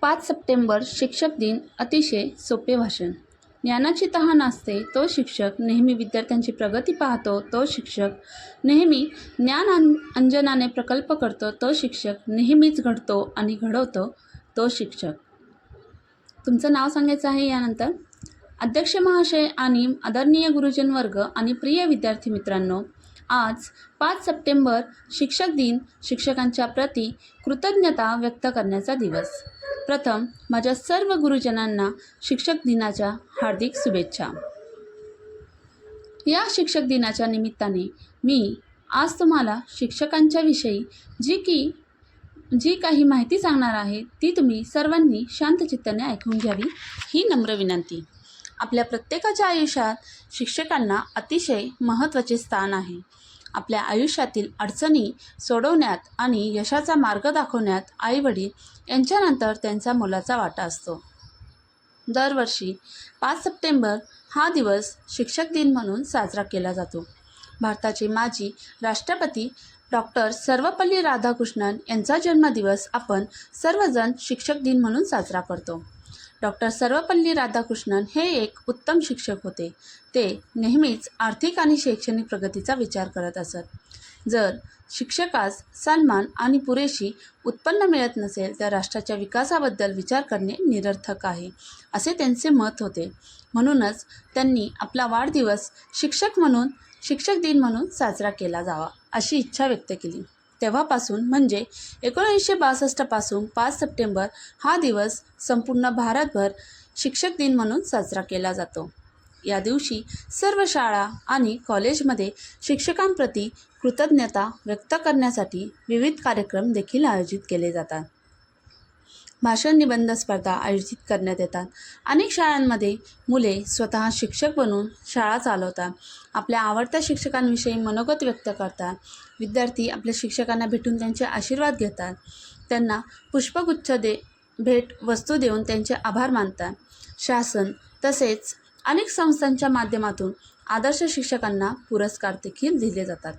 पाच सप्टेंबर शिक्षक दिन अतिशय सोपे भाषण. ज्ञानाची तहान असते तो शिक्षक नेहमी विद्यार्थ्यांची प्रगती पाहतो तो शिक्षक नेहमी ज्ञान अं अंजनाने प्रकल्प करतो तो शिक्षक नेहमीच घडतो आणि घडवतो तो शिक्षक. तुमचं नाव सांगायचं आहे यानंतर? अध्यक्ष महाशय आणि आदरणीय गुरुजन वर्ग आणि प्रिय विद्यार्थी मित्रांनो आज पाच सप्टेंबर शिक्षक दिन शिक्षकांच्या प्रती कृतज्ञता व्यक्त करण्याचा दिवस. प्रथम माझ्या सर्व गुरुजनांना शिक्षक दिनाच्या हार्दिक शुभेच्छा. या शिक्षक दिनाच्या निमित्ताने मी आज तुम्हाला शिक्षकांच्या विषयी जी की जी काही माहिती सांगणार आहे ती तुम्ही सर्वांनी शांतचित्ताने ऐकून घ्यावी ही नम्र विनंती. आपल्या प्रत्येकाच्या आयुष्यात शिक्षकांना अतिशय महत्त्वाचे स्थान आहे. आपल्या आयुष्यातील अडचणी सोडवण्यात आणि यशाचा मार्ग दाखवण्यात आईवडील यांच्यानंतर त्यांचा मोलाचा वाटा असतो. दरवर्षी पाच सप्टेंबर हा दिवस शिक्षक दिन म्हणून साजरा केला जातो. भारताचे माजी राष्ट्रपती डॉक्टर सर्वपल्ली राधाकृष्णन यांचा जन्मदिवस आपण सर्वजण शिक्षक दिन म्हणून साजरा करतो. डॉक्टर सर्वपल्ली राधाकृष्णन हे एक उत्तम शिक्षक होते. ते नेहमीच आर्थिक आणि शैक्षणिक प्रगतीचा विचार करत असत. जर शिक्षकास सन्मान आणि पुरेशी उत्पन्न मिळत नसेल तर राष्ट्राच्या विकासाबद्दल विचार करणे निरर्थक आहे असे त्यांचे मत होते. म्हणूनच त्यांनी आपला वाढदिवस शिक्षक म्हणून शिक्षक दिन म्हणून साजरा केला जावा अशी इच्छा व्यक्त केली. तेव्हापासून म्हणजे एकोणीसशे बासष्टपासून पाच सप्टेंबर हा दिवस संपूर्ण भारतभर शिक्षक दिन म्हणून साजरा केला जातो. या दिवशी सर्व शाळा आणि कॉलेजमध्ये शिक्षकांप्रती कृतज्ञता व्यक्त करण्यासाठी विविध कार्यक्रम देखील आयोजित केले जातात. भाषण निबंध स्पर्धा आयोजित करण्यात येतात. अनेक शाळांमध्ये मुले स्वतः शिक्षक बनून शाळा चालवतात. आपल्या आवडत्या शिक्षकांविषयी मनोगत व्यक्त करतात. विद्यार्थी आपल्या शिक्षकांना भेटून त्यांचे आशीर्वाद घेतात. त्यांना पुष्पगुच्छ दे भेट वस्तू देऊन त्यांचे आभार मानतात. शासन तसेच अनेक संस्थांच्या माध्यमातून आदर्श शिक्षकांना पुरस्कार देखील दिले जातात.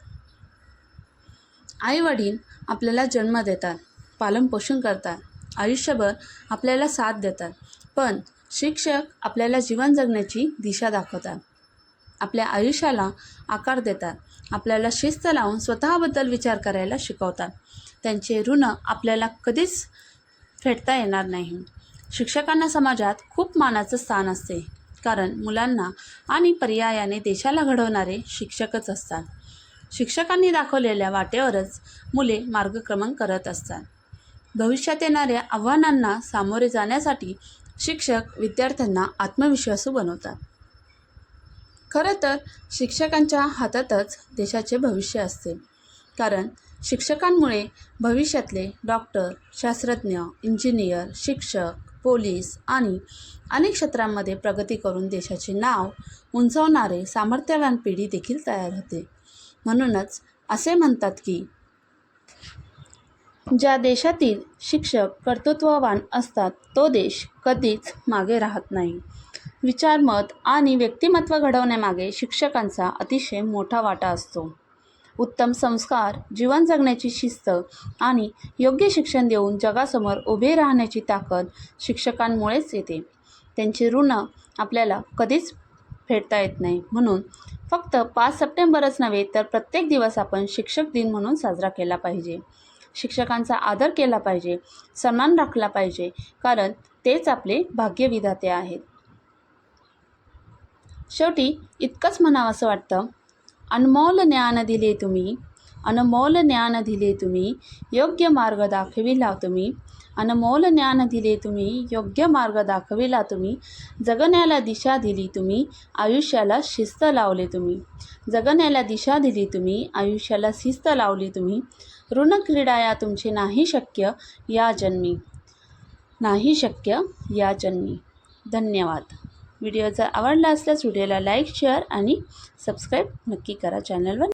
आईवडील आपल्याला जन्म देतात पालनपोषण करतात. आयुष्यभर आपल्याला साथ देतात. पण शिक्षक आपल्याला जीवन जगण्याची दिशा दाखवतात. आपल्या आयुष्याला आकार देतात. आपल्याला शिस्त लावून स्वतःबद्दल विचार करायला शिकवतात. त्यांचे ऋण आपल्याला कधीच फेडता येणार नाही. शिक्षकांना समाजात खूप मानाचं स्थान असते. कारण मुलांना आणि पर्यायाने देशाला घडवणारे शिक्षकच असतात. शिक्षकांनी दाखवलेल्या वाटेवरच मुले मार्गक्रमण करत असतात. भविष्यात येणाऱ्या आव्हानांना सामोरे जाण्यासाठी शिक्षक विद्यार्थ्यांना आत्मविश्वासू बनवतात. खरं तर शिक्षकांच्या हातातच देशाचे भविष्य असते. कारण शिक्षकांमुळे भविष्यातले डॉक्टर शास्त्रज्ञ इंजिनियर शिक्षक पोलीस आणि अनेक क्षेत्रांमध्ये प्रगती करून देशाचे नाव उंचावणारे सामर्थ्यवान पिढी देखील तयार होते. म्हणूनच असे म्हणतात की ज्या देशातील शिक्षक कर्तृत्ववान असतात तो देश कधीच मागे राहत नाही. विचारमत आणि व्यक्तिमत्व घडवण्यामागे शिक्षकांचा अतिशय मोठा वाटा असतो. उत्तम संस्कार जीवन जगण्याची शिस्त आणि योग्य शिक्षण देऊन जगासमोर उभे राहण्याची ताकद शिक्षकांमुळेच येते. त्यांचे ऋण आपल्याला कधीच फेडता येत नाही. म्हणून फक्त पाच सप्टेंबरच नव्हे तर प्रत्येक दिवस आपण शिक्षक दिन म्हणून साजरा केला पाहिजे. शिक्षकांचा आदर केला पाहिजे सन्मान राखला पाहिजे कारण तेच आपले भाग्यविधाते आहेत. शेवटी इतकंच म्हणावं असं वाटतं अनमोल ज्ञान दिले तुम्ही अनमोल ज्ञान दिले तुम्ही योग्य मार्ग दाखविला तुम्ही अनमोल ज्ञान दिले तुम्ही योग्य मार्ग दाखविला तुम्ही जगण्याला दिशा दिली तुम्ही आयुष्याला शिस्त लावले तुम्ही जगण्याला दिशा दिली तुम्ही आयुष्याला शिस्त लावली तुम्ही ऋणक्रीडाया तुमचे नाही शक्य या जन्मी. नाही शक्य या जन्मी. धन्यवाद. व्हिडिओ जर आवडला असल्यास व्हिडिओला लाईक शेअर आणि सबस्क्राईब नक्की करा. चॅनलवर